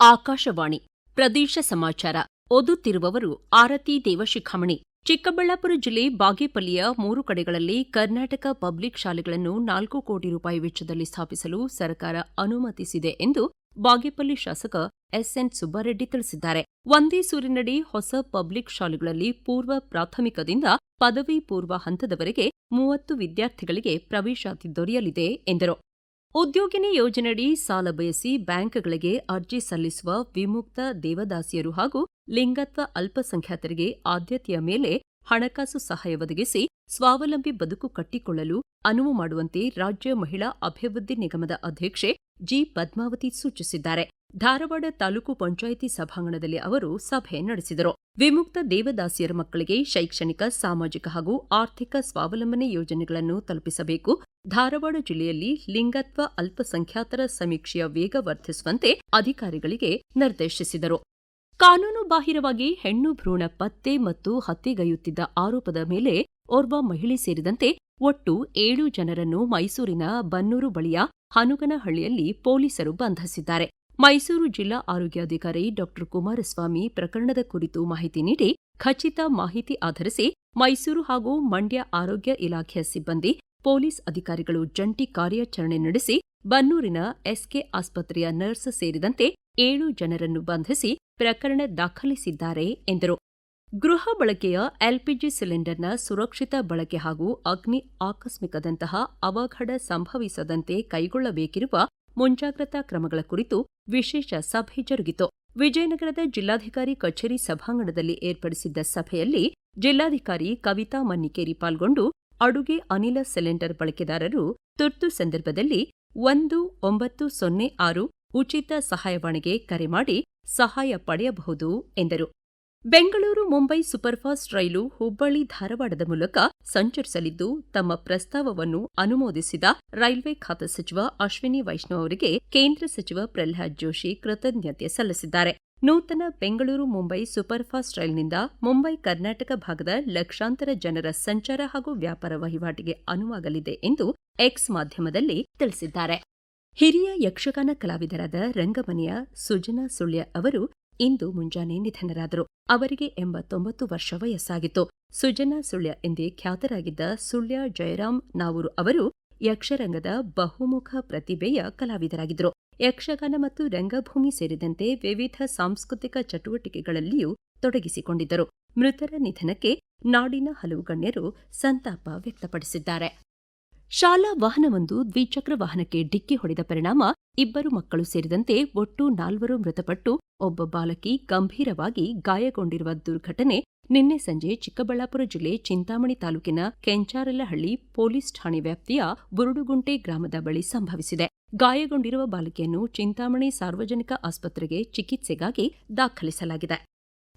ಆಕಾಶವಾಣಿ ಪ್ರದೇಶ ಸಮಾಚಾರ. ಓದುತ್ತಿರುವವರು ಆರತಿ ದೇವಶಿಖಾಮಣಿ. ಚಿಕ್ಕಬಳ್ಳಾಪುರ ಜಿಲ್ಲೆ ಬಾಗೇಪಲ್ಲಿಯ ಮೂರು ಕಡೆಗಳಲ್ಲಿ ಕರ್ನಾಟಕ ಪಬ್ಲಿಕ್ ಶಾಲೆಗಳನ್ನು ನಾಲ್ಕು ಕೋಟಿ ರೂಪಾಯಿ ವೆಚ್ಚದಲ್ಲಿ ಸ್ಥಾಪಿಸಲು ಸರ್ಕಾರ ಅನುಮತಿಸಿದೆ ಎಂದು ಬಾಗೇಪಲ್ಲಿ ಶಾಸಕ ಎಸ್ಎನ್ ಸುಬ್ಬಾರೆಡ್ಡಿ ತಿಳಿಸಿದ್ದಾರೆ. ಒಂದೇ ಸೂರಿನಡಿ ಹೊಸ ಪಬ್ಲಿಕ್ ಶಾಲೆಗಳಲ್ಲಿ ಪೂರ್ವ ಪ್ರಾಥಮಿಕದಿಂದ ಪದವಿ ಪೂರ್ವ ಹಂತದವರೆಗೆ ಮೂವತ್ತು ವಿದ್ಯಾರ್ಥಿಗಳಿಗೆ ಪ್ರವೇಶಾತಿ ದೊರೆಯಲಿದೆ ಎಂದರು. ಉದ್ಯೋಗಿನಿ ಯೋಜನೆಯಡಿ ಸಾಲ ಬಯಸಿ ಬ್ಯಾಂಕ್ಗಳಿಗೆ ಅರ್ಜಿ ಸಲ್ಲಿಸುವ ವಿಮುಕ್ತ ದೇವದಾಸಿಯರು ಹಾಗೂ ಲಿಂಗತ್ವ ಅಲ್ಪಸಂಖ್ಯಾತರಿಗೆ ಆದ್ಯತೆಯ ಮೇಲೆ ಹಣಕಾಸು ಸಹಾಯ ಒದಗಿಸಿ ಸ್ವಾವಲಂಬಿ ಬದುಕು ಕಟ್ಟಿಕೊಳ್ಳಲು ಅನುವು ಮಾಡುವಂತೆ ರಾಜ್ಯ ಮಹಿಳಾ ಅಭಿವೃದ್ಧಿ ನಿಗಮದ ಅಧ್ಯಕ್ಷೆ ಜಿ. ಪದ್ಮಾವತಿ ಸೂಚಿಸಿದ್ದಾರೆ. ಧಾರವಾಡ ತಾಲೂಕು ಪಂಚಾಯಿತಿ ಸಭಾಂಗಣದಲ್ಲಿ ಅವರು ಸಭೆ ನಡೆಸಿದರು. ವಿಮುಕ್ತ ದೇವದಾಸಿಯರ ಮಕ್ಕಳಿಗೆ ಶೈಕ್ಷಣಿಕ, ಸಾಮಾಜಿಕ ಹಾಗೂ ಆರ್ಥಿಕ ಸ್ವಾವಲಂಬನೆ ಯೋಜನೆಗಳನ್ನು ತಲುಪಿಸಬೇಕು. ಧಾರವಾಡ ಜಿಲ್ಲೆಯಲ್ಲಿ ಲಿಂಗತ್ವ ಅಲ್ಪಸಂಖ್ಯಾತರ ಸಮೀಕ್ಷೆಯ ವೇಗ ವರ್ಧಿಸುವಂತೆ ಅಧಿಕಾರಿಗಳಿಗೆ ನಿರ್ದೇಶಿಸಿದರು. ಕಾನೂನು ಬಾಹಿರವಾಗಿ ಹೆಣ್ಣು ಭ್ರೂಣ ಪತ್ತೆ ಮತ್ತು ಹತ್ಯೆಗೈಯುತ್ತಿದ್ದ ಆರೋಪದ ಮೇಲೆ ಓರ್ವ ಮಹಿಳೆ ಸೇರಿದಂತೆ ಒಟ್ಟು ಏಳು ಜನರನ್ನು ಮೈಸೂರಿನ ಬನ್ನೂರು ಬಳಿಯ ಹನುಗನಹಳ್ಳಿಯಲ್ಲಿ ಪೊಲೀಸರು ಬಂಧಿಸಿದ್ದಾರೆ. ಮೈಸೂರು ಜಿಲ್ಲಾ ಆರೋಗ್ಯಾಧಿಕಾರಿ ಡಾ ಕುಮಾರಸ್ವಾಮಿ ಪ್ರಕರಣದ ಕುರಿತು ಮಾಹಿತಿ ನೀಡಿ ಖಚಿತ ಮಾಹಿತಿ ಆಧರಿಸಿ ಮೈಸೂರು ಹಾಗೂ ಮಂಡ್ಯ ಆರೋಗ್ಯ ಇಲಾಖೆಯ ಸಿಬ್ಬಂದಿ, ಪೊಲೀಸ್ ಅಧಿಕಾರಿಗಳು ಜಂಟಿ ಕಾರ್ಯಾಚರಣೆ ನಡೆಸಿ ಬನ್ನೂರಿನ ಎಸ್ಕೆ ಆಸ್ಪತ್ರೆಯ ನರ್ಸ್ ಸೇರಿದಂತೆ ಏಳು ಜನರನ್ನು ಬಂಧಿಸಿ ಪ್ರಕರಣ ದಾಖಲಿಸಿದ್ದಾರೆ ಎಂದರು. ಗೃಹ ಬಳಕೆಯ ಎಲ್ಪಿಜಿ ಸಿಲಿಂಡರ್ನ ಸುರಕ್ಷಿತ ಬಳಕೆ ಹಾಗೂ ಅಗ್ನಿ ಆಕಸ್ಮಿಕದಂತಹ ಅವಘಡ ಸಂಭವಿಸದಂತೆ ಕೈಗೊಳ್ಳಬೇಕಿರುವ ಮುಂಜಾಗ್ರತಾ ಕ್ರಮಗಳ ಕುರಿತು ವಿಶೇಷ ಸಭೆ ಜರುಗಿತು. ವಿಜಯನಗರದ ಜಿಲ್ಲಾಧಿಕಾರಿ ಕಚೇರಿ ಸಭಾಂಗಣದಲ್ಲಿ ಏರ್ಪಡಿಸಿದ್ದ ಸಭೆಯಲ್ಲಿ ಜಿಲ್ಲಾಧಿಕಾರಿ ಕವಿತಾ ಮನ್ನಿಕೇರಿ ಪಾಲ್ಗೊಂಡು ಅಡುಗೆ ಅನಿಲ ಸಿಲಿಂಡರ್ ಬಳಕೆದಾರರು ತುರ್ತು ಸಂದರ್ಭದಲ್ಲಿ ಒಂದು, ಒಂಬತ್ತು, ಸೊನ್ನೆ, ಆರು ಉಚಿತ ಸಹಾಯವಾಣಿಗೆ ಕರೆ ಮಾಡಿ ಸಹಾಯ ಪಡೆಯಬಹುದು ಎಂದರು. ಬೆಂಗಳೂರು ಮುಂಬೈ ಸೂಪರ್ಫಾಸ್ಟ್ ರೈಲು ಹುಬ್ಬಳ್ಳಿ ಧಾರವಾಡದ ಮೂಲಕ ಸಂಚರಿಸಲಿದ್ದು, ತಮ್ಮ ಪ್ರಸ್ತಾವವನ್ನು ಅನುಮೋದಿಸಿದ ರೈಲ್ವೆ ಖಾತೆ ಸಚಿವ ಅಶ್ವಿನಿ ವೈಷ್ಣವ್ ಅವರಿಗೆ ಕೇಂದ್ರ ಸಚಿವ ಪ್ರಹ್ಲಾದ್ ಜೋಶಿ ಕೃತಜ್ಞತೆ ಸಲ್ಲಿಸಿದ್ದಾರೆ. ನೂತನ ಬೆಂಗಳೂರು ಮುಂಬೈ ಸೂಪರ್ಫಾಸ್ಟ್ ರೈಲಿನಿಂದ ಮುಂಬೈ ಕರ್ನಾಟಕ ಭಾಗದ ಲಕ್ಷಾಂತರ ಜನರ ಸಂಚಾರ ಹಾಗೂ ವ್ಯಾಪಾರ ವಹಿವಾಟಿಗೆ ಅನುವಾಗಲಿದೆ ಎಂದು ಎಕ್ಸ್ ಮಾಧ್ಯಮದಲ್ಲಿ ತಿಳಿಸಿದ್ದಾರೆ. ಹಿರಿಯ ಯಕ್ಷಗಾನ ಕಲಾವಿದರಾದ ರಂಗಮನೆಯ ಸುಜನಾ ಸುಳ್ಯ ಅವರು ಇಂದು ಮುಂಜಾನೆ ನಿಧನರಾದರು. ಅವರಿಗೆ ಎಂಬತ್ತೊಂಬತ್ತು ವರ್ಷ ವಯಸ್ಸಾಗಿತ್ತು. ಸುಜನಾ ಸುಳ್ಯ ಎಂದೇ ಖ್ಯಾತರಾಗಿದ್ದ ಸುಳ್ಯ ಜಯರಾಮ್ ನಾವೂರು ಅವರು ಯಕ್ಷರಂಗದ ಬಹುಮುಖ ಪ್ರತಿಭೆಯ ಕಲಾವಿದರಾಗಿದ್ದರು. ಯಕ್ಷಗಾನ ಮತ್ತು ರಂಗಭೂಮಿ ಸೇರಿದಂತೆ ವಿವಿಧ ಸಾಂಸ್ಕೃತಿಕ ಚಟುವಟಿಕೆಗಳಲ್ಲಿಯೂ ತೊಡಗಿಸಿಕೊಂಡಿದ್ದರು. ಮೃತರ ನಿಧನಕ್ಕೆ ನಾಡಿನ ಹಲವು ಗಣ್ಯರು ಸಂತಾಪ ವ್ಯಕ್ತಪಡಿಸಿದ್ದಾರೆ. ಶಾಲಾ ವಾಹನವೊಂದು ದ್ವಿಚಕ್ರ ವಾಹನಕ್ಕೆ ಡಿಕ್ಕಿ ಹೊಡೆದ ಪರಿಣಾಮ ಇಬ್ಬರು ಮಕ್ಕಳು ಸೇರಿದಂತೆ ಒಟ್ಟು ನಾಲ್ವರು ಮೃತಪಟ್ಟು ಒಬ್ಬ ಬಾಲಕಿ ಗಂಭೀರವಾಗಿ ಗಾಯಗೊಂಡಿರುವ ದುರ್ಘಟನೆ ನಿನ್ನೆ ಸಂಜೆ ಚಿಕ್ಕಬಳ್ಳಾಪುರ ಜಿಲ್ಲೆ ಚಿಂತಾಮಣಿ ತಾಲೂಕಿನ ಕೆಂಚಾರಲಹಳ್ಳಿ ಪೊಲೀಸ್ ಠಾಣೆ ವ್ಯಾಪ್ತಿಯ ಬುರುಡುಗುಂಟೆ ಗ್ರಾಮದ ಬಳಿ ಸಂಭವಿಸಿದೆ. ಗಾಯಗೊಂಡಿರುವ ಬಾಲಕಿಯನ್ನು ಚಿಂತಾಮಣಿ ಸಾರ್ವಜನಿಕ ಆಸ್ಪತ್ರೆಗೆ ಚಿಕಿತ್ಸೆಗಾಗಿ ದಾಖಲಿಸಲಾಗಿದೆ.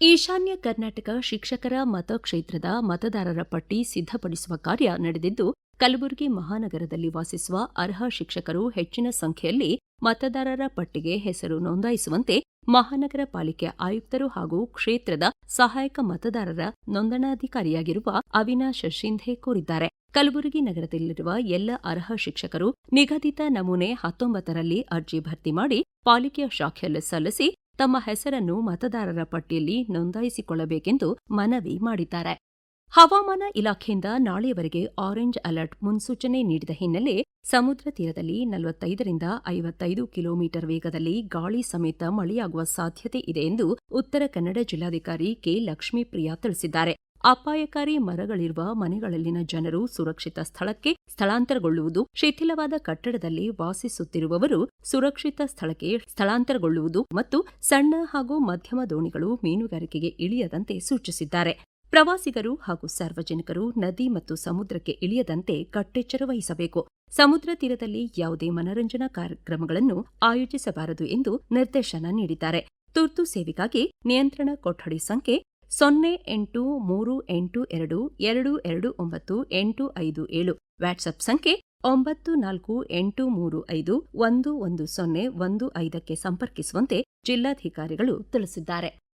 ಈಶಾನ್ಯ ಕರ್ನಾಟಕ ಶಿಕ್ಷಕರ ಮತಕ್ಷೇತ್ರದ ಮತದಾರರ ಪಟ್ಟಿ ಸಿದ್ಧಪಡಿಸುವ ಕಾರ್ಯ ನಡೆದಿದ್ದು ಕಲಬುರಗಿ ಮಹಾನಗರದಲ್ಲಿ ವಾಸಿಸುವ ಅರ್ಹ ಶಿಕ್ಷಕರು ಹೆಚ್ಚಿನ ಸಂಖ್ಯೆಯಲ್ಲಿ ಮತದಾರರ ಪಟ್ಟಿಗೆ ಹೆಸರು ನೋಂದಾಯಿಸುವಂತೆ ಮಹಾನಗರ ಪಾಲಿಕೆ ಆಯುಕ್ತರು ಹಾಗೂ ಕ್ಷೇತ್ರದ ಸಹಾಯಕ ಮತದಾರರ ನೋಂದಣಾಧಿಕಾರಿಯಾಗಿರುವ ಅವಿನಾಶ್ ಶಿಂಧೆ ಕೋರಿದ್ದಾರೆ. ಕಲಬುರಗಿ ನಗರದಲ್ಲಿರುವ ಎಲ್ಲ ಅರ್ಹ ಶಿಕ್ಷಕರು ನಿಗದಿತ ನಮೂನೆ ಹತ್ತೊಂಬತ್ತರಲ್ಲಿ ಅರ್ಜಿ ಭರ್ತಿ ಮಾಡಿ ಪಾಲಿಕೆಯ ಶಾಖೆಯಲ್ಲಿ ಸಲ್ಲಿಸಿ ತಮ್ಮ ಹೆಸರನ್ನು ಮತದಾರರ ಪಟ್ಟಿಯಲ್ಲಿ ನೋಂದಾಯಿಸಿಕೊಳ್ಳಬೇಕೆಂದು ಮನವಿ ಮಾಡಿದ್ದಾರೆ. ಹವಾಮಾನ ಇಲಾಖೆಯಿಂದ ನಾಳೆಯವರೆಗೆ ಆರೆಂಜ್ ಅಲರ್ಟ್ ಮುನ್ಸೂಚನೆ ನೀಡಿದ ಹಿನ್ನೆಲೆ ಸಮುದ್ರ ತೀರದಲ್ಲಿ ನಲವತ್ತೈದರಿಂದ ಐವತ್ತೈದು ಕಿಲೋಮೀಟರ್ ವೇಗದಲ್ಲಿ ಗಾಳಿ ಸಮೇತ ಮಳೆಯಾಗುವ ಸಾಧ್ಯತೆ ಇದೆ ಎಂದು ಉತ್ತರ ಕನ್ನಡ ಜಿಲ್ಲಾಧಿಕಾರಿ ಕೆ. ಲಕ್ಷ್ಮೀಪ್ರಿಯಾ ತಿಳಿಸಿದ್ದಾರೆ. ಅಪಾಯಕಾರಿ ಮರಗಳಿರುವ ಮನೆಗಳಲ್ಲಿನ ಜನರು ಸುರಕ್ಷಿತ ಸ್ಥಳಕ್ಕೆ ಸ್ಥಳಾಂತರಗೊಳ್ಳುವುದು, ಶಿಥಿಲವಾದ ಕಟ್ಟಡದಲ್ಲಿ ವಾಸಿಸುತ್ತಿರುವವರು ಸುರಕ್ಷಿತ ಸ್ಥಳಕ್ಕೆ ಸ್ಥಳಾಂತರಗೊಳ್ಳುವುದು ಮತ್ತು ಸಣ್ಣ ಹಾಗೂ ಮಧ್ಯಮ ದೋಣಿಗಳು ಮೀನುಗಾರಿಕೆಗೆ ಇಳಿಯದಂತೆ ಸೂಚಿಸಿದ್ದಾರೆ. ಪ್ರವಾಸಿಗರು ಹಾಗೂ ಸಾರ್ವಜನಿಕರು ನದಿ ಮತ್ತು ಸಮುದ್ರಕ್ಕೆ ಇಳಿಯದಂತೆ ಕಟ್ಟೆಚ್ಚರ ವಹಿಸಬೇಕು. ಸಮುದ್ರ ತೀರದಲ್ಲಿ ಯಾವುದೇ ಮನರಂಜನಾ ಕಾರ್ಯಕ್ರಮಗಳನ್ನು ಆಯೋಜಿಸಬಾರದು ಎಂದು ನಿರ್ದೇಶನ ನೀಡಿದ್ದಾರೆ. ತುರ್ತು ಸೇವೆಗಾಗಿ ನಿಯಂತ್ರಣ ಕೊಠಡಿ ಸಂಖ್ಯೆ ಸೊನ್ನೆ ಎಂಟು ಮೂರು ಎಂಟು ಎರಡು ಎರಡು ಎರಡು ಒಂಬತ್ತು ಎಂಟು ಐದು ಏಳು. ವ್ಯಾಟ್ಸಪ್ ಸಂಖ್ಯೆ ಒಂಬತ್ತು ನಾಲ್ಕು ಎಂಟು ಮೂರು ಐದು ಒಂದು ಒಂದು ಸೊನ್ನೆ ಒಂದು ಐದಕ್ಕೆ ಸಂಪರ್ಕಿಸುವಂತೆ ಜಿಲ್ಲಾಧಿಕಾರಿಗಳು ತಿಳಿಸಿದ್ದಾರೆ.